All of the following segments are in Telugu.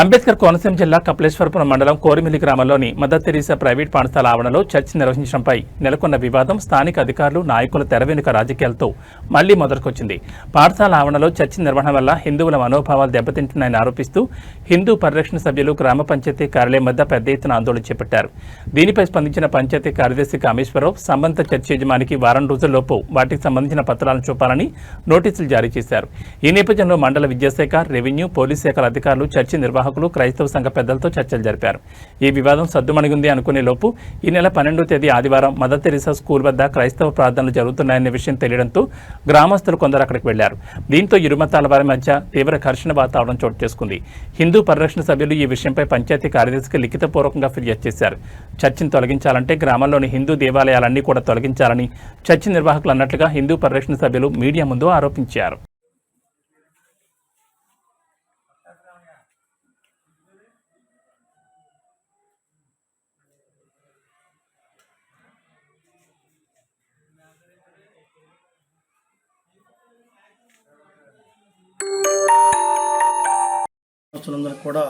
అంబేద్కర్ కోనసీమ జిల్లా కపిలేశ్వరపురం మండలం కోరిమిల్లి గ్రామంలోని మదర్ తెరీసా ప్రైవేట్ పాఠశాల ఆవరణలో చర్చ నిర్వహించడంపై నెలకొన్న వివాదం స్థానిక అధికారులు నాయకుల తెరవెనుక రాజకీయాలతో మళ్ళీ మొదలుకొచ్చింది. పాఠశాల ఆవరణలో చర్చ నిర్వహణ వల్ల హిందువుల మనోభావాలు దెబ్బతింటున్నాయని ఆరోపిస్తూ హిందూ పరిరక్షణ సభ్యులు గ్రామ పంచాయతీ కార్యాలయం వద్ద పెద్ద ఎత్తున ఆందోళన చేపట్టారు. దీనిపై స్పందించిన పంచాయతీ కార్యదర్శి కామేశ్వరరావు సంబంధిత చర్చ యజమానికి వారం రోజుల్లోపు వాటికి సంబంధించిన పత్రాలను చూపాలని నోటీసులు జారీ చేశారు. ఈ నేపథ్యంలో మండల విద్యాశాఖ రెవెన్యూ పోలీస్ శాఖల అధికారులు చర్చి నిర్వాహకులు క్రైస్తవ సంఘ పెద్దలతో చర్చలు జరిపారు. ఈ వివాదం సద్దుమణిగింది అనుకునే లోపు ఈ నెల పన్నెండో తేదీ ఆదివారం మదర్ తెరిసా స్కూల్ వద్ద క్రైస్తవ ప్రార్థనలు జరుగుతున్నాయనే విషయం తెలియడంతో గ్రామస్తులు కొందరు అక్కడికి వెళ్ళారు. దీంతో ఇరు మతాల వారి మధ్య తీవ్ర ఘర్షణ వాతావరణం చోటు చేసుకుంది. హిందూ పరిరక్షణ సభ్యులు ఈ విషయంపై పంచాయతీ కార్యదర్శికి లిఖితపూర్వకంగా ఫిర్యాదు చేశారు. చర్చిని తొలగించాలంటే గ్రామంలోని హిందూ దేవాలయాలన్నీ కూడా తొలగించాలని చర్చి నిర్వాహకులు అన్నట్లుగా హిందూ పరిరక్షణ సభ్యులు మీడియా ముందు ఆరోపించారు. భక్తులందరికీ కూడా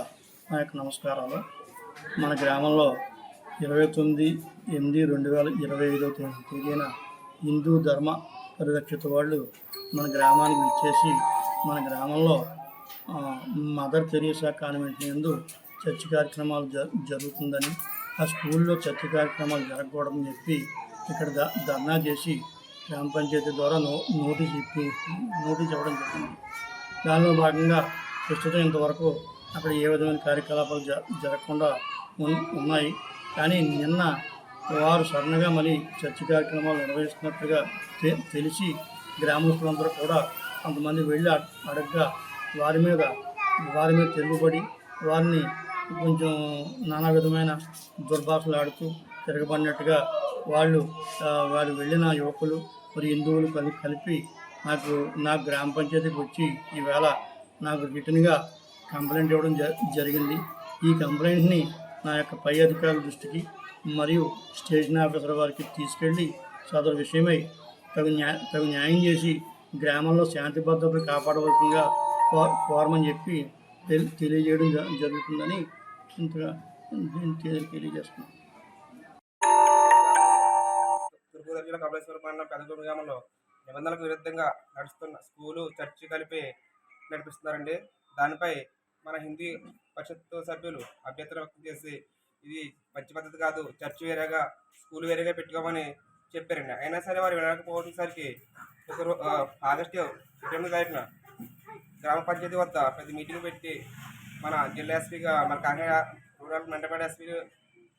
నా యొక్క నమస్కారాలు. మన గ్రామంలో ఇరవై తొమ్మిది ఎనిమిది రెండు వేల ఇరవై ఐదో తేదీన హిందూ ధర్మ పరిరక్షిత వాళ్ళు మన గ్రామానికి విచ్చేసి మన గ్రామంలో మదర్ తెరీసా కాన్వెంట్ నందు చర్చి కార్యక్రమాలు జ జరుగుతుందని ఆ స్కూల్లో చర్చి కార్యక్రమాలు జరగకూడదని చెప్పి ఇక్కడ ద ధర్నా చేసి గ్రామ పంచాయతీ ద్వారా నో నోటీస్ ఇప్పి నోటీస్ ఇవ్వడం జరిగింది. దానిలో భాగంగా ప్రస్తుతం ఇంతవరకు అక్కడ ఏ విధమైన కార్యకలాపాలు జ జరగకుండా ఉన్- ఉన్నాయి. కానీ నిన్న వారు సడన్గా మళ్ళీ చర్చి కార్యక్రమాలు నిర్వహిస్తున్నట్టుగా తె- తెలిసి గ్రామస్తులందరూ కూడా కొంతమంది వెళ్ళి అడగ్గా వారి మీద వారి మీద తిరుగుబడి వారిని కొంచెం నానా విధమైన దుర్భాషలు ఆడుతూ తిరగబడినట్టుగా వాళ్ళు వాళ్ళు వారు వెళ్ళిన యువకులు మరి హిందువులు కలిపి కలిపి నాకు నా గ్రామ పంచాయతీకి వచ్చి ఈవేళ నాకు రిటర్న్గా కంప్లైంట్ ఇవ్వడం జ జరిగింది. ఈ కంప్లైంట్ని నా యొక్క పై అధికారుల దృష్టికి మరియు స్టేషన్ ఆఫీసర్ వారికి తీసుకెళ్ళి సదరు విషయమై తగు న్యాయ తగు న్యాయం చేసి గ్రామంలో శాంతి భద్రతలు కాపాడవలసిందిగా కోరమని చెప్పి తెలియజేయడం జరుగుతుందని ఇంతగా నేను తెలియజేస్తున్నాను. జిల్లా కమలేశ్వరం మండలం పెద్దదూరు గ్రామంలో నిబంధనలకు విరుద్ధంగా నడుస్తున్న స్కూలు చర్చి కలిపి నడిపిస్తున్నారండి. దానిపై మన హిందీ పరిషత్ సభ్యులు అభ్యంతరం వ్యక్తం చేసి ఇది మంచి పద్ధతి కాదు చర్చి వేరేగా స్కూల్ వేరేగా పెట్టుకోమని చెప్పారండి. అయినా సరే వారు వినకపోవడంసరికి ఒక రో- ఆ, ఆగస్టు తారీఖున గ్రామ పంచాయతీ వద్ద పెద్ద మీటింగ్ పెట్టి మన జిల్లా ఎస్పీగా మన Kakinada rural Mandapeta SP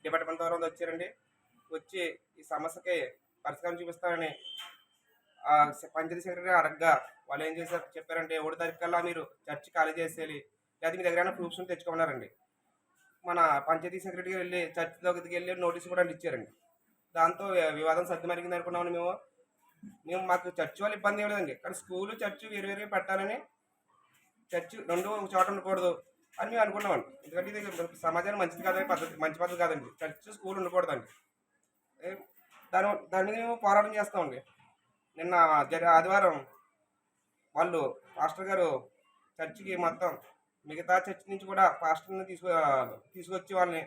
department ద్వారా వచ్చారండి. వచ్చి ఈ సమస్యకి పరిష్కారం చూపిస్తారని పంచాయతీ సెక్రటరీ అడగగా వాళ్ళు ఏం చేశారు? చెప్పారంటే ఒకటి తారీఖు కల్లా మీరు చర్చి ఖాళీ చేసేయాలి. లేదా మీ దగ్గర ప్రూఫ్స్ తెచ్చుకోమన్నారండి. మన పంచాయతీ సెక్రటరీ వెళ్ళి చర్చి దగ్గరికి వెళ్ళి నోటీస్ కూడా ఇచ్చారండి దాంతో వివాదం సర్ది మరిగింది అనుకున్నామని మేము. మేము మాకు చర్చి వాళ్ళు ఇబ్బంది ఏం లేదండి. కానీ స్కూలు చర్చి వేరు వేరుగా పెట్టాలని చర్చి రెండు ఒక చోట ఉండకూడదు అని మేము అనుకున్నామండి. ఎందుకంటే ఇది సమాజానికి మంచిది కాదని పద్ధతి మంచి పద్ధతి కాదండి. చర్చి స్కూల్ ఉండకూడదండి. దాని దాన్ని మేము పోరాటం చేస్తామండి. నిన్న జరి ఆదివారం వాళ్ళు పాస్టర్ గారు చర్చికి మొత్తం మిగతా చర్చి నుంచి కూడా పాస్టర్ని తీసుకు తీసుకొచ్చి వాళ్ళని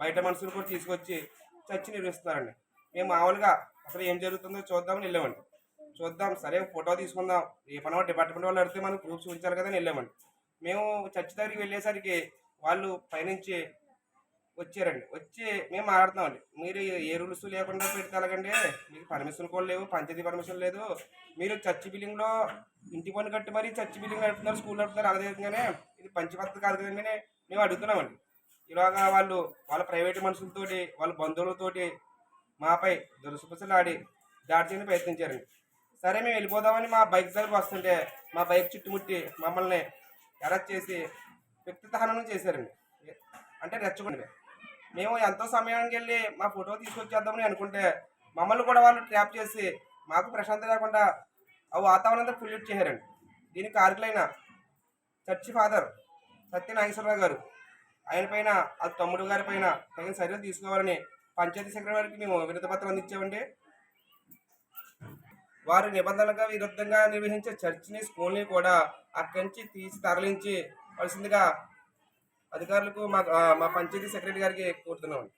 బయట మనుషులు కూడా తీసుకొచ్చి చర్చి నిర్వహిస్తున్నారండి. మేము మామూలుగా అసలు ఏం జరుగుతుందో చూద్దామని వెళ్ళామండి. చూద్దాం సరే ఫోటో తీసుకుందాం. ఏ పని డిపార్ట్మెంట్ వాళ్ళు అడిగితే మనకు ప్రూఫ్స్ ఉంచాలి కదా అని వెళ్ళామండి. మేము చర్చి దగ్గరికి వెళ్ళేసరికి వాళ్ళు పైనుంచి వచ్చారండి. వచ్చి మేము మాట్లాడుతామండి మీరు ఏ రూల్స్ లేకుండా పెడితే ఎలాగండి మీకు పర్మిషన్ కూడా లేవు పంచాయతీ పర్మిషన్ లేదు. మీరు చర్చి బిల్డింగ్లో ఇంటి పని కట్టి మరీ చర్చి బిల్డింగ్ నడుపుతున్నారు స్కూల్ నడుపుతున్నారు అదే విధంగానే ఇది పంచ కాదు కదండి మేము అడుగుతున్నామండి. ఇలాగా వాళ్ళు వాళ్ళ ప్రైవేట్ మనుషులతోటి వాళ్ళ బంధువులతోటి మాపై దురుసుపసలు ఆడి దాడి చేయని ప్రయత్నించారండి. సరే మేము వెళ్ళిపోదామని మా బైక్ దగ్గరకు వస్తుంటే మా బైక్ చుట్టుముట్టి మమ్మల్ని అరెస్ట్ చేసి వ్యక్తితహనం హననం చేశారండి. అంటే రెచ్చగొండి మేము ఎంతో సమయానికి వెళ్ళి మా ఫోటో తీసుకొచ్చేద్దామని అనుకుంటే మమ్మల్ని కూడా వాళ్ళు ట్రాప్ చేసి మాకు ప్రశాంతత లేకుండా ఆ వాతావరణంతో పొల్యూట్ చేశారండి. దీనికి కారకులైన చర్చి ఫాదర్ సత్య నాగేశ్వరరావు గారు ఆయన పైన ఆ తమ్ముడు గారి పైన తగిన చర్యలు తీసుకోవాలని పంచాయతీ సెక్రటరీ గారికి మేము వినతిపత్రం అందించామండి. వారి నిబంధనలకు విరుద్ధంగా నిర్వహించే చర్చిని స్కూల్ని కూడా అక్కడి నుంచి తీసి తరలించి వలసిందిగా అధికారులకు మా మా పంచాయతీ సెక్రటరీ గారికి కోరుతున్నామండి.